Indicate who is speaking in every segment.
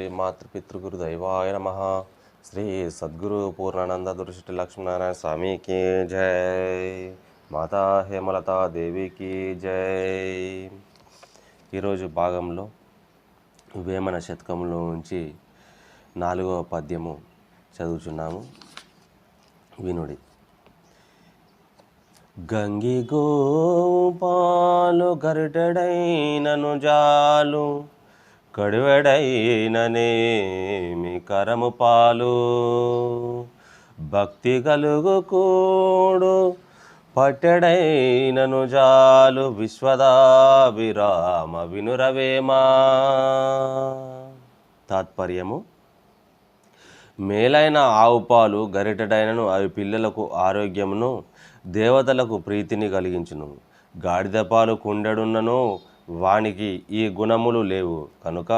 Speaker 1: శ్రీ మాతృపితృగురు దైవాయ నమ. శ్రీ సద్గురు పూర్ణానంద దురిశెట్టి లక్ష్మీనారాయణ స్వామికి జై. మాతా హేమలతా దేవికి జై. ఈరోజు భాగంలో వేమన శతకంలో నుంచి నాలుగవ పద్యము చదువుచున్నాము. వినుడి. గంగి గోపాలు గరిటెడైనను జాలు కడువెడైననేమి కరము పాలు? భక్తి కలుగు కూడు పట్టెడైనను జాలు విశ్వదాభిరామ వినురవేమా? తాత్పర్యము? మేలైన ఆవు పాలు గరిటెడైనను అవి పిల్లలకు ఆరోగ్యమును దేవతలకు ప్రీతిని కలిగించును. గాడిద పాలు కుండెడున్నను వానికి ఈ గుణములు లేవు. కనుక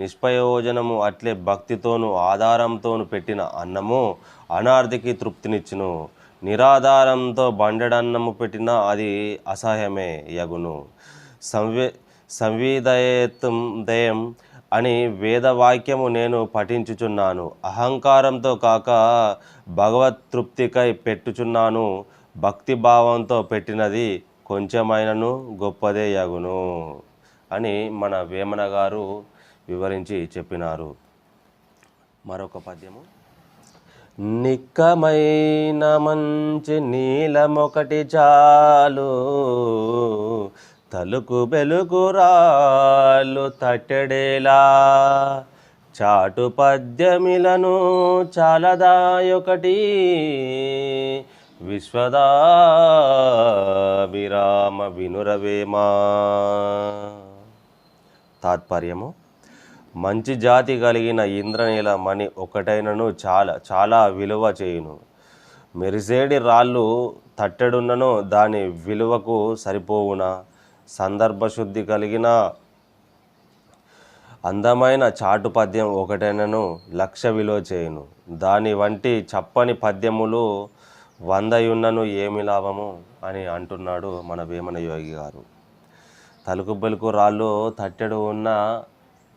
Speaker 1: నిష్ప్రయోజనము అట్లే భక్తితోను ఆధారంతోను పెట్టిన అన్నము అనార్థికి తృప్తినిచ్చును. నిరాధారంతో బండెడన్నము పెట్టినా అది అసహ్యమే యగును. సంవే సంవిధేయం దయం అని వేదవాక్యము నేను పఠించుచున్నాను. అహంకారంతో కాక భగవత్ తృప్తికై పెట్టుచున్నాను. భక్తి భావంతో పెట్టినది కొంచెమైనను గొప్పదే యగును అని మన వేమన గారు వివరించి చెప్పినారు. మరొక పద్యము. నిక్కమైన మంచి నీలమొకటి చాలు తలుకు బెలుకు రాళ్ళు తట్టెడేలా. చాటు పద్యమిలను చాలదాయొకటి విశ్వదా విరామ వినురవేమా? తాత్పర్యము? మంచి జాతి కలిగిన ఇంద్రనీల మణి ఒకటైనను చాలా చాలా విలువ చేయును. మెరిసేడి రాళ్ళు తట్టెడున్నను దాని విలువకు సరిపోవునా? సందర్భశుద్ధి కలిగిన అందమైన చాటు పద్యం ఒకటైనను లక్ష విలువ చేయును. దాని వంటి చప్పని పద్యములు వందయున్నను ఏమి లాభము అని అంటున్నాడు మన వేమన యోగి గారు. తలుకుబ్బలకు రాళ్ళు తట్టెడు ఉన్న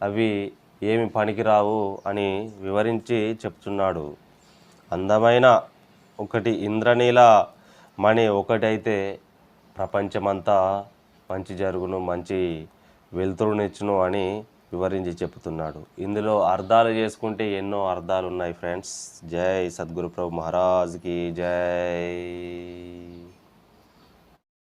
Speaker 1: అవి ఏమి పనికిరావు అని వివరించి చెప్తున్నాడు. అందమైన ఒకటి ఇంద్రనీల మణి ఒకటైతే ప్రపంచమంతా మంచి జరుగును మంచి వెలుతురునిచ్చును అని వివరించి చెప్తున్నాడు ఇందులో అర్థాలు చేసుకుంటే ఎన్నో అర్థాలు ఉన్నాయి ఫ్రెండ్స్. జై సద్గురు ప్రభు మహారాజ్కి జై.